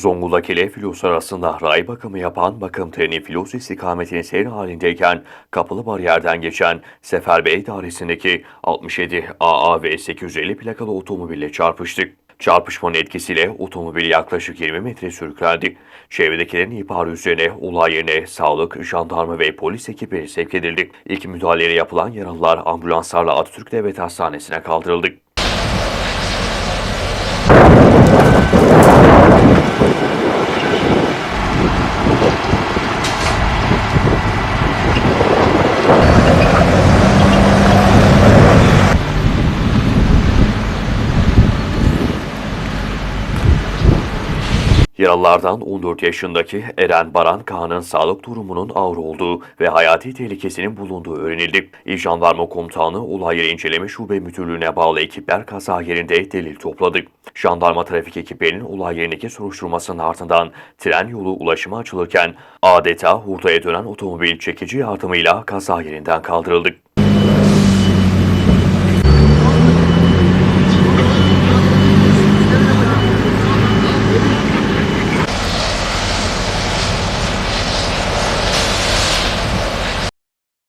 Zonguldak ile Filos arasında ray bakımı yapan bakım treni Filos istikametinin seyir halindeyken kapalı bariyerden geçen Seferbey idaresindeki 67 AA ve 850 plakalı otomobille çarpıştı. Çarpışmanın etkisiyle otomobil yaklaşık 20 metre sürüklendi. Çevredekilerin ihbarı üzerine olay yerine sağlık, jandarma ve polis ekibi sevk edildi. İlk müdahaleleri yapılan yaralılar ambulanslarla Atatürk Devlet Hastanesi'ne kaldırıldı. Yaralılardan 14 yaşındaki Eren Baran Kağan'ın sağlık durumunun ağır olduğu ve hayati tehlikesinin bulunduğu öğrenildi. İl Jandarma Komutanı olay yeri inceleme şube müdürlüğüne bağlı ekipler kaza yerinde delil topladı. Jandarma trafik ekiplerinin olay yerindeki soruşturmasının ardından tren yolu ulaşıma açılırken adeta hurdaya dönen otomobil çekici yardımıyla kaza yerinden kaldırıldı.